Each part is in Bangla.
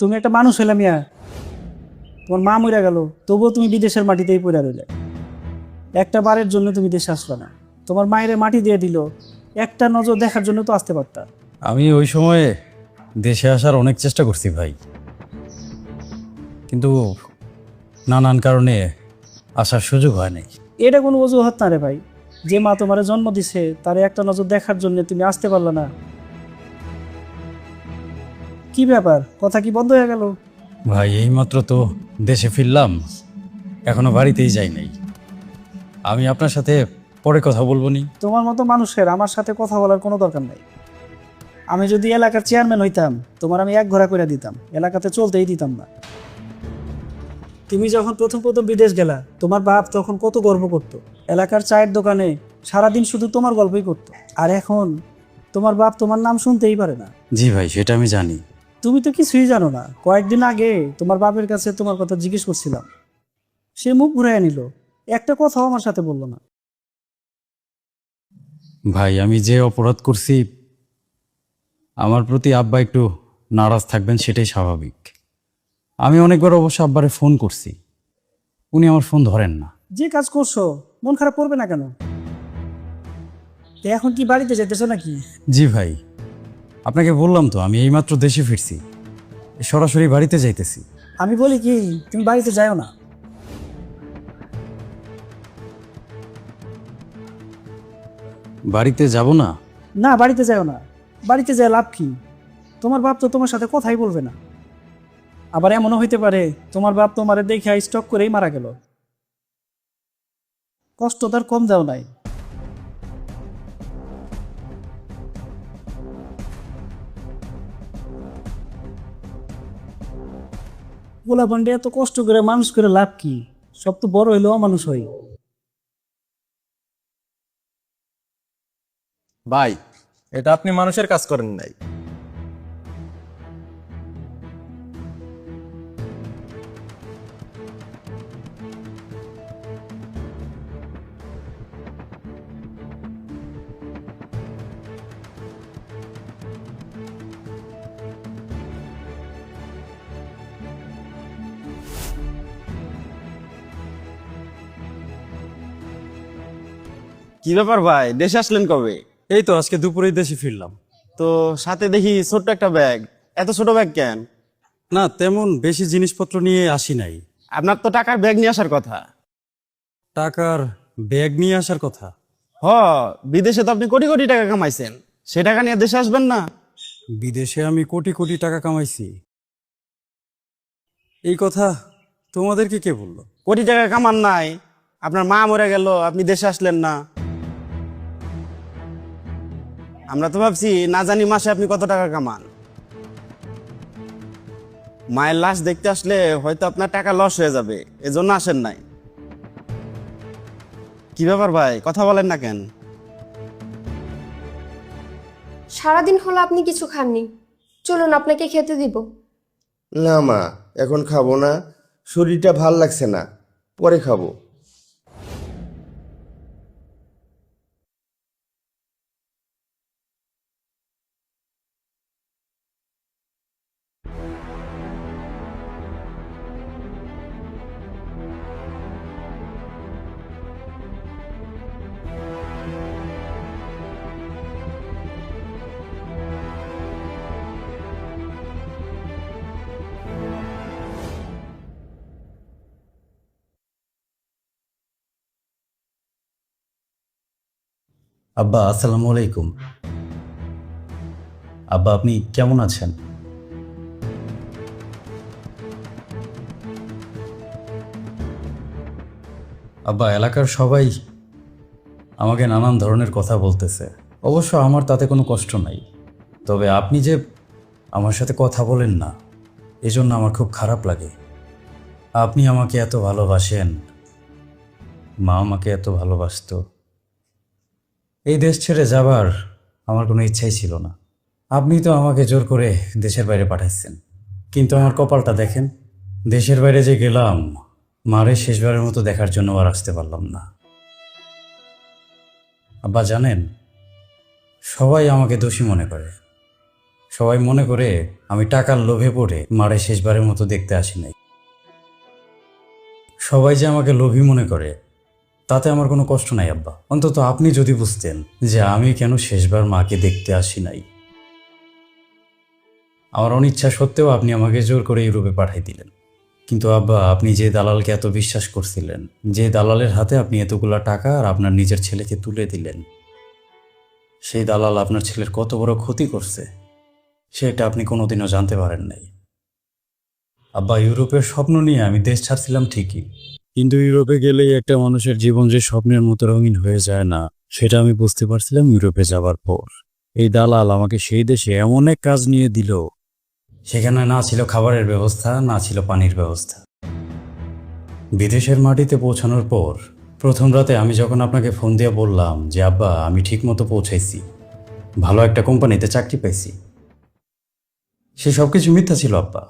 তুমি একটা মানুষ হইলা মিয়া। তোমার মা মরে গেল তবুও তুমি বিদেশের মাটিতেই পড়ে রইলে। একটা বারের জন্য তুমি দেশে আসলে না। তোমার মায়ের মাটি দিয়ে দিল একটা নজর দেখার জন্য তো আসতে পারতা। আমি ওই সময়ে দেশে আসার অনেক চেষ্টা করছি ভাই। কিন্তু নানান কারণে আসার সুযোগ হয় নাই। এটা কোনো অজুহাত না রে ভাই। যে মা তোমার জন্ম দিছে তারে একটা নজর দেখার জন্য তুমি আসতে পারলে না। কি ব্যাপার? কথা কি বন্ধ হয়ে গেল? ভাই এইমাত্র তো দেশে ফিরলাম। এখনও বাড়িতেই যাই নাই। আমি আপনার সাথে পরে কথা বলব নি। তোমার মতো মানুষের আমার সাথে কথা বলার কোনো দরকার নাই। আমি যদি এলাকার চেয়ারম্যান হইতাম তোমার আমি এক ঘোরা করে দিতাম। এলাকাতে চলতেই দিতাম না। তুমি যখন প্রথম প্রথম বিদেশ গেলা তোমার বাপ তখন কত গর্ব করতো। এলাকার চায়ের দোকানে সারাদিন শুধু তোমার গল্পই করতো। আর এখন তোমার বাপ তোমার নাম শুনতেই পারে না। জি ভাই সেটা আমি জানি। তুমি তো কিছুই জানো না। কয়েকদিন আগে তোমার বাপের কাছে তোমার কথা জিজ্ঞেস করছিলাম। সে মুখ ঘুরাইয়া নিল। একটা কথাও আমার সাথে বলল না। ভাই আমি যে অপরাধ করছি আমার প্রতি আব্বা একটু নারাজ থাকবেন সেটাই স্বাভাবিক। আমি অনেকবার অবশ্য আব্বারে ফোন করছি। উনি আমার ফোন ধরেন না। যে কাজ করছ মন খারাপ করবে না কেন? এখন কি বাড়িতে যেতেছো নাকি? জি ভাই আপনাকে বললাম তো আমি এইমাত্র দেশে ফিরছি। সরাসরি বাড়িতে যাইতেছি। আমি বলি কি তুমি বাড়িতে যাও না। বাড়িতে যাব না? না বাড়িতে যাও না। বাড়িতে যায় লাভ কি? তোমার বাপ তো তোমার সাথে কথাই বলবে না। আবার এমনও হইতে পারে তোমার বাপ তোমারে দেখে স্টক করেই মারা গেল। কষ্ট তার কম দাও নাই। গোলা পান্ডে এত কষ্ট করে মানুষ করে লাভ কি? সব তো বড় হইলেও মানুষ হয়। ভাই, এটা আপনি মানুষের কাজ করেন নাই। কি ব্যাপার ভাই? দেশে আসলেন কবে? এই তো আজকে দুপুরে দেশে ফিরলাম। তো সাথে দেখি ছোট্ট একটা ব্যাগ। এত ছোট ব্যাগ কেন? না তেমন বেশি জিনিসপত্র নিয়ে আসি নাই। আপনার তো টাকার ব্যাগ নিয়ে আসার কথা। টাকার ব্যাগ নিয়ে আসার কথা? হ বিদেশে তো আপনি কোটি কোটি টাকা কামাইছেন। সে টাকা নিয়ে দেশে আসবেন না। বিদেশে আমি কোটি কোটি টাকা কামাইছি। এই কথা তোমাদেরকে কে বলল? কোটি টাকা কামান নাই। আপনার মা মরে গেল আপনি দেশে আসলেন না। আমরা তো ভাবছি না জানি মাসে আপনি কত টাকা কামান। মায়ের লাশ দেখতে আসলে হয়তো আপনার টাকা লস হয়ে যাবে এজন্য আসেন নাই। কি ব্যাপার ভাই কথা বলেন না কেন? সারাদিন হলো আপনি কিছু খাননি। চলুন আপনাকে খেতে দিব। না মা এখন খাব না। শরীরটা ভালো লাগছে না পরে খাব। আব্বা, আসসালামু আলাইকুম। আব্বা, আপনি কেমন আছেন? আব্বা, এলাকার সবাই আমাকে নানান ধরনের কথা বলতেছে। অবশ্য আমার তাতে কোনো কষ্ট নাই। তবে আপনি যে আমার সাথে কথা বলেন না, এজন্য আমার খুব খারাপ লাগে। আপনি আমাকে এত ভালোবাসেন, মা আমাকে এত ভালোবাসতো। এই দেশ ছেড়ে যাবার আমার কোনো ইচ্ছাই ছিল না। আপনি তো আমাকে জোর করে দেশের বাইরে পাঠাচ্ছেন। কিন্তু আমার কপালটা দেখেন, দেশের বাইরে যে গেলাম, মারে শেষবারের মতো দেখার জন্য আর আসতে পারলাম না। আব্বা, জানেন, সবাই আমাকে দোষী মনে করে। সবাই মনে করে আমি টাকার লোভে পড়ে মারে শেষবারের মতো দেখতে আসি নাই। সবাই যে আমাকে লোভী মনে করে তাতে আমার কোনো কষ্ট নাই, আব্বা। অন্তত আপনি যদি বুঝতেন যে আমি কেন শেষবার মাকে দেখতে আসি নাই। আমার অনিচ্ছা সত্ত্বেও আপনি আমাকে জোর করে ইউরোপে পাঠাই দিলেন। কিন্তু আব্বা, আপনি যে দালালকে এত বিশ্বাস করছিলেন, যে দালালের হাতে আপনি এতগুলা টাকা আর আপনার নিজের ছেলেকে তুলে দিলেন, সেই দালাল আপনার ছেলের কত বড় ক্ষতি করছে, সেটা আপনি কোনোদিনও জানতে পারেন নাই। আব্বা, ইউরোপের স্বপ্ন নিয়ে আমি দেশ ছাড়ছিলাম ঠিকই কিন্তু ইউরোপে গেলেই একটা মানুষের জীবন যে স্বপ্নের মতো রঙিন হয়ে যায় না, সেটা আমি বুঝতে পারছিলাম ইউরোপে যাবার পর। এই দালাল আমাকে সেই দেশে এমন এক কাজ নিয়ে দিল, সেখানে না ছিল খাবারের ব্যবস্থা, না ছিল পানির ব্যবস্থা। বিদেশের মাটিতে পৌঁছানোর পর, প্রথম রাতে আমি যখন আপনাকে ফোন দিয়ে বললাম যে, আব্বা, আমি ঠিকমতো পৌঁছাইছি, ভালো একটা কোম্পানিতে চাকরি পাইছি। সে সব কিছু মিথ্যা ছিল, আব্বা।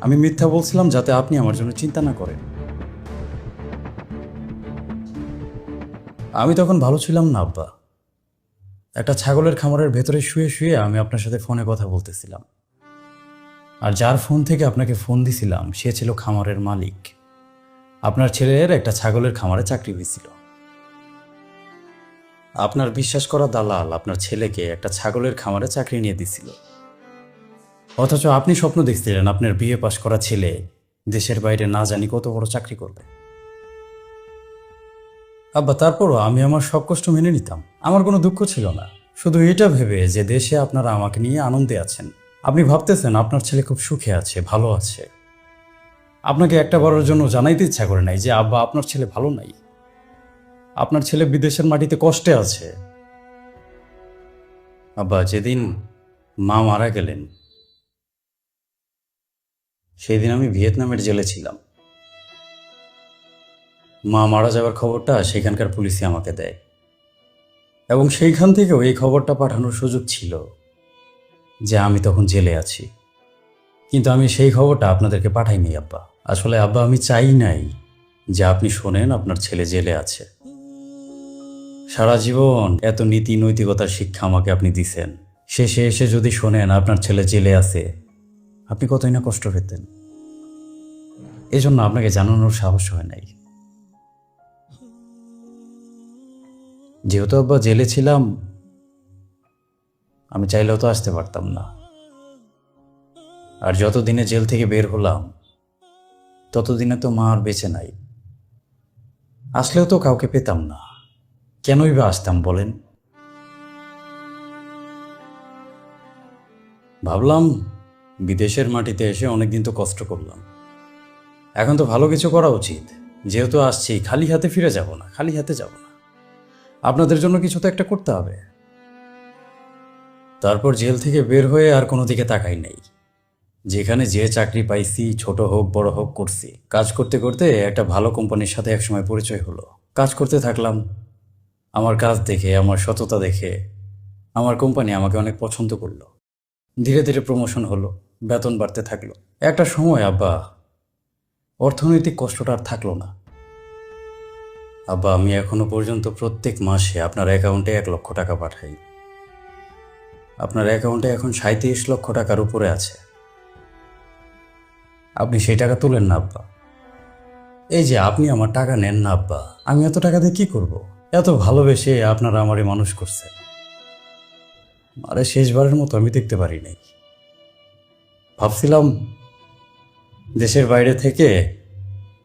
আমি মিথ্যা বলছিলাম যাতে আপনি আমার জন্য চিন্তা না করেন। আমি তখন ভালো ছিলাম না, আব্বা। একটা ছাগলের খামারের ভেতরে শুয়ে শুয়ে আমি আপনার সাথে ফোনে কথা বলতেছিলাম। আর যার ফোন থেকে আপনাকে ফোন দিছিলাম, সে ছিল খামারের মালিক। আপনার ছেলের একটা ছাগলের খামারে চাকরি হয়েছিল। আপনার বিশ্বাস করা দালাল আপনার ছেলেকে একটা ছাগলের খামারে চাকরি নিয়ে দিছিল। অথচ আপনি স্বপ্ন দেখছিলেন আপনার বিয়ে পাশ করা ছেলে দেশের বাইরে না জানি কত বড় চাকরি করবে। আব্বা, তারপরও আমি আমার সব কষ্ট মেনে নিতাম। আমার কোনো দুঃখ ছিল না। শুধু এটা ভেবে যে দেশে আপনারা আমাকে নিয়ে আনন্দে আছেন। আপনি ভাবতেছেন আপনার ছেলে খুব সুখে আছে, ভালো আছে। আপনাকে একটা বারের জন্য জানাইতে ইচ্ছা করে নাই যে, আব্বা, আপনার ছেলে ভালো নাই। আপনার ছেলে বিদেশের মাটিতে কষ্টে আছে। আব্বা, যেদিন মা মারা গেলেন সেই দিন আমি ভিয়েতনামের জেলে ছিলাম। মা মারা যাওয়ার খবরটা সেখানকার পুলিশই আমাকে দেয়। এবং সেইখান থেকেও এই খবরটা পাঠানোর সুযোগ ছিল যে আমি তখন জেলে আছি। কিন্তু আমি সেই খবরটা আপনাদেরকে পাঠাইনি, আব্বা। আসলে, আব্বা, আমি চাই নাই যে আপনি শোনেন আপনার ছেলে জেলে আছে। সারা জীবন এত নীতি নৈতিকতার শিক্ষা আমাকে আপনি দিছেন। শেষে এসে যদি শোনেন আপনার ছেলে জেলে আছে আপনি কতই না কষ্ট পেতেন। এজন্য আপনাকে জানানোর সাহস হয় নাই। যেহেতু আব্বা জেলে ছিলাম, আমি চাইলেও তো আসতে পারতাম না। আর যতদিনে জেল থেকে বের হলাম, ততদিনে তো মা আর বেঁচে নাই। আসলেও তো কাউকে পেতাম না। কেনই বা আসতাম বলেন? ভাবলাম বিদেশের মাটিতে এসে অনেকদিন তো কষ্ট করলাম। এখন তো ভালো কিছু করা উচিত। যেহেতু আসছি, খালি হাতে ফিরে যাব না, খালি হাতে যাব না। আপনাদের জন্য কিছু তো একটা করতে হবে। তারপর জেল থেকে বের হয়ে আর কোনো দিকে তাকাই নেই। যেখানে যে চাকরি পাইছি, ছোট হোক, বড় হোক, করছি। কাজ করতে করতে একটা ভালো কোম্পানির সাথে একসময় পরিচয় হলো। কাজ করতে থাকলাম। আমার কাজ দেখে, আমার সততা দেখে, আমার কোম্পানি আমাকে অনেক পছন্দ করল। ধীরে ধীরে প্রমোশন হলো। বেতন বাড়তে থাকল। একটা সময়, আব্বা, অর্থনৈতিক কষ্টটা আর থাকল না। আব্বা, আমি এখনও পর্যন্ত প্রত্যেক মাসে আপনার অ্যাকাউন্টে এক লক্ষ টাকা পাঠাই। আপনার অ্যাকাউন্টে এখন সাঁত্রিশ লক্ষ টাকার উপরে আছে। আপনি সেই টাকা তুলেন না, আব্বা। এই যে আপনি আমার টাকা নেন না, আব্বা, আমি এত টাকা দিয়ে কি করব? এত ভালোবেসে আপনারা আমারে মানুষ করছেন। আরে, শেষবারের মতো আমি দেখতে পারি নাই। ভাবছিলাম দেশের বাইরে থেকে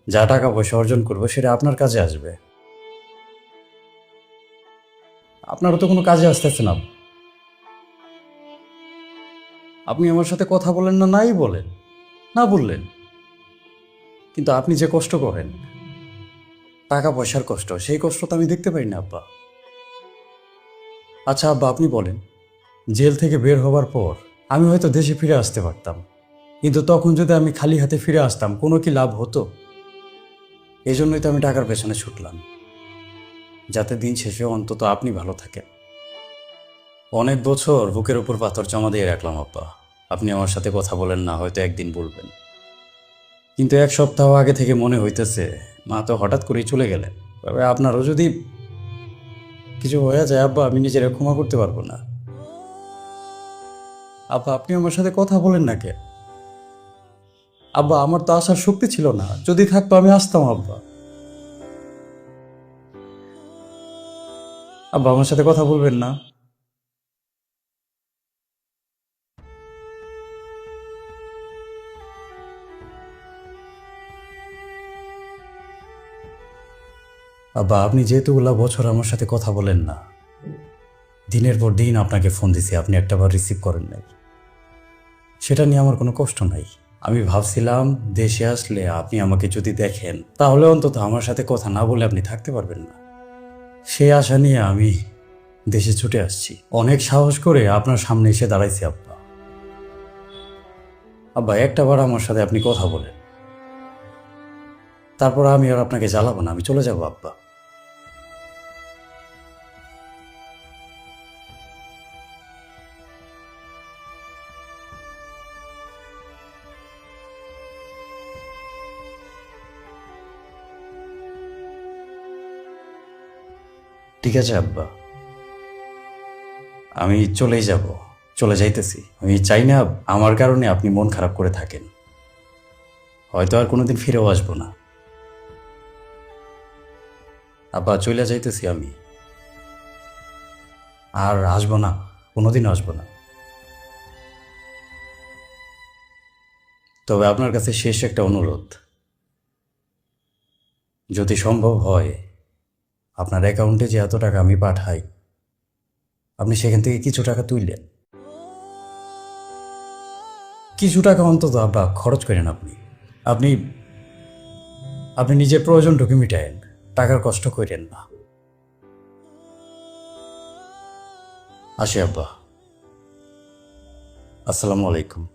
যা টাকা পয়সা অর্জন করব সেটা আপনার কাজে আসবে। আপনারও তো কোনো কাজে আসতেছে না। আপনি আমার সাথে কথা বলেন না, নাই বলেন, না বললেন। কিন্তু আপনি যে কষ্ট করেন, টাকা পয়সার কষ্ট, সেই কষ্ট তো আমি দেখতে পাই না, আব্বা। আচ্ছা আব্বা, আপনি বলেন, জেল থেকে বের হবার পর আমি হয়তো দেশে ফিরে আসতে পারতাম। কিন্তু তখন যদি আমি খালি হাতে ফিরে আসতাম, কোনো কি লাভ হতো? এই জন্যই তো আমি টাকার পেছনে ছুটলাম। যাতে দিন শেষে অন্তত আপনি ভালো থাকেন। অনেক বছর বুকের উপর পাথর জমা দিয়ে রাখলাম, আব্বা। আপনি আমার সাথে কথা বলেন না, হয়তো একদিন বলবেন। কিন্তু এক সপ্তাহ আগে থেকে মনে হইতেছে, মা তো হঠাৎ করেই চলে গেলেন। তবে আপনারও যদি কিছু হয়ে যায়, আব্বা, আমি নিজেরা ক্ষমা করতে পারব না। আব্বা, আপনি আমার সাথে কথা বলেন না কে আব্বা, আমার তো আসার শক্তি ছিল না। যদি থাকতো আমি আসতাম, আব্বা। আব্বা, আমার সাথে কথা বলবেন না। আব্বা, আপনি যেহেতুগুলা বছর আমার সাথে কথা বলেন না, দিনের পর দিন আপনাকে ফোন দিছি, আপনি একটাবার রিসিভ করেন নাই। সেটা নিয়ে আমার কোনো কষ্ট নাই। আমি ভাবছিলাম, দেশে আসলে আপনি আমাকে যদি দেখেন, তাহলে অন্তত আমার সাথে কথা না বলে আপনি থাকতে পারবেন না। সেই আশা নিয়ে আমি দেশে ছুটে আসছি। অনেক সাহস করে আপনার সামনে এসে দাঁড়াইছি, আব্বা। আব্বা একটাবার আমার সাথে আপনি কথা বলেন। তারপর আমি আর আপনাকে জ্বালাবো না, আমি চলে যাব, আব্বা। ঠিক আছে, আব্বা। আমি চলেই যাব, চলে যাইতেছি। আমি চাই না আমার কারণে আপনি মন খারাপ করে থাকেন। হয়তো আর কোনোদিন ফিরেও আসব না। আব্বা চলে যাইতেছি আমি। আর আসব না কোনোদিন আসব না। তবে আপনার কাছে শেষ একটা অনুরোধ। যদি সম্ভব হয় আপনার অ্যাকাউন্টে যে এত টাকা আমি পাঠাই, আপনি সেখান থেকে কিছু টাকা তুললেন। কিছু টাকা অন্তত আব্বা খরচ করেন আপনি। আপনি আপনি নিজের প্রয়োজনটুকু মিটায়েন, টাকার কষ্ট করেন না। আসি আব্বা। আসসালামু আলাইকুম।